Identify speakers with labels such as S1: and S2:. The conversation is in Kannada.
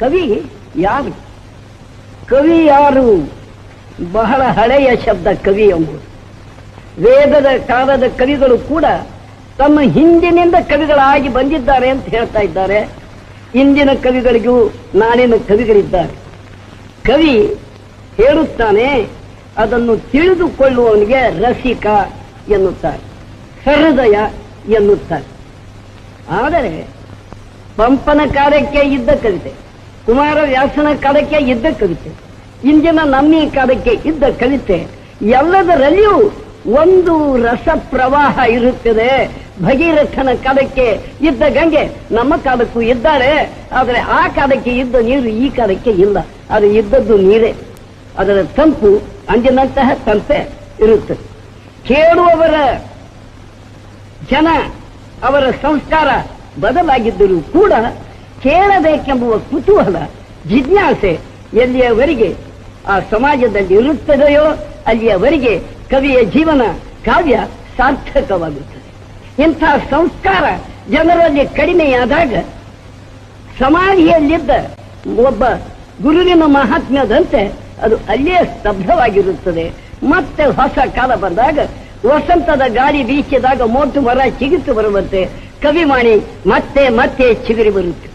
S1: ಕವಿ ಯಾರು? ಕವಿ ಯಾರು? ಬಹಳ ಹಳೆಯ ಶಬ್ದ ಕವಿ ಎಂಬುದು. ವೇದದ ಕಾಲದ ಕವಿಗಳು ಕೂಡ ತಮ್ಮ ಹಿಂದಿನಿಂದ ಕವಿಗಳಾಗಿ ಬಂದಿದ್ದಾರೆ ಅಂತ ಹೇಳ್ತಾ ಇದ್ದಾರೆ. ಇಂದಿನ ಕವಿಗಳಿಗೂ ನಾಳಿನ ಕವಿಗಳಿದ್ದಾರೆ. ಕವಿ ಹೇಳುತ್ತಾನೆ, ಅದನ್ನು ತಿಳಿದುಕೊಳ್ಳುವವನಿಗೆ ರಸಿಕ ಎನ್ನುತ್ತಾರೆ, ಹೃದಯ ಎನ್ನುತ್ತಾರೆ. ಆದರೆ ಪಂಪನ ಕಾರ್ಯಕ್ಕೆ ಇದ್ದ ಕವಿತೆ ಕುಮಾರವ್ಯಾಸನ ಕಾಲಕ್ಕೆ ಇದ್ದ ಕವಿತೆ. ಇಂದಿನ ನಮ್ಮಿ ಕಾಲಕ್ಕೆ ಇದ್ದ ಕವಿತೆ. ಎಲ್ಲದರಲ್ಲಿಯೂ ಒಂದು ರಸ ಪ್ರವಾಹ ಇರುತ್ತದೆ. ಭಗೀರಥನ ಕಾಲಕ್ಕೆ ಇದ್ದ ಗಂಗೆ ನಮ್ಮ ಕಾಲಕ್ಕೂ ಇದ್ದಾರೆ ಆದರೆ ಆ ಕಾಲಕ್ಕೆ ಇದ್ದ ನೀರು ಈ ಕಾಲಕ್ಕೆ ಇಲ್ಲ. ಅದು ಇದ್ದದ್ದು ನೀರೇ. ಅದರ ತಂಪು ಅಂದಿನಂತಹ ತಂಪೆ ಇರುತ್ತದೆ. ಕೇಳುವವರ ಜನ ಅವರ ಸಂಸ್ಕಾರ ಬದಲಾಗಿದ್ದರೂ ಕೂಡ ಕೇಳಬೇಕೆಂಬುವ ಕುತೂಹಲ, ಜಿಜ್ಞಾಸೆ ಎಲ್ಲಿಯವರೆಗೆ, ಆ ಸಮಾಜದಲ್ಲಿ ಇರುತ್ತದೆಯೋ ಅಲ್ಲಿಯವರೆಗೆ ಕವಿಯ ಜೀವನ ಕಾವ್ಯ ಸಾರ್ಥಕವಾಗುತ್ತದೆ. ಇಂಥ ಸಂಸ್ಕಾರ ಜನರಲ್ಲಿ ಕಡಿಮೆಯಾದಾಗ ಸಮಾಧಿಯಲ್ಲಿದ್ದ ಒಬ್ಬ ಗುರುವಿನ ಮಹಾತ್ಮ್ಯದಂತೆ ಅದು ಅಲ್ಲೇ ಸ್ತಬ್ಧವಾಗಿರುತ್ತದೆ. ಮತ್ತೆ ಹೊಸ ಕಾಲ ಬಂದಾಗ ವಸಂತದ ಗಾಳಿ ಬೀಚಿದಾಗ ಮೋಟು ಮರ ಚಿಗಿತು ಬರುವಂತೆ ಕವಿವಾಣಿ ಮತ್ತೆ ಮತ್ತೆ ಚಿಗುರಿ ಬರುತ್ತೆ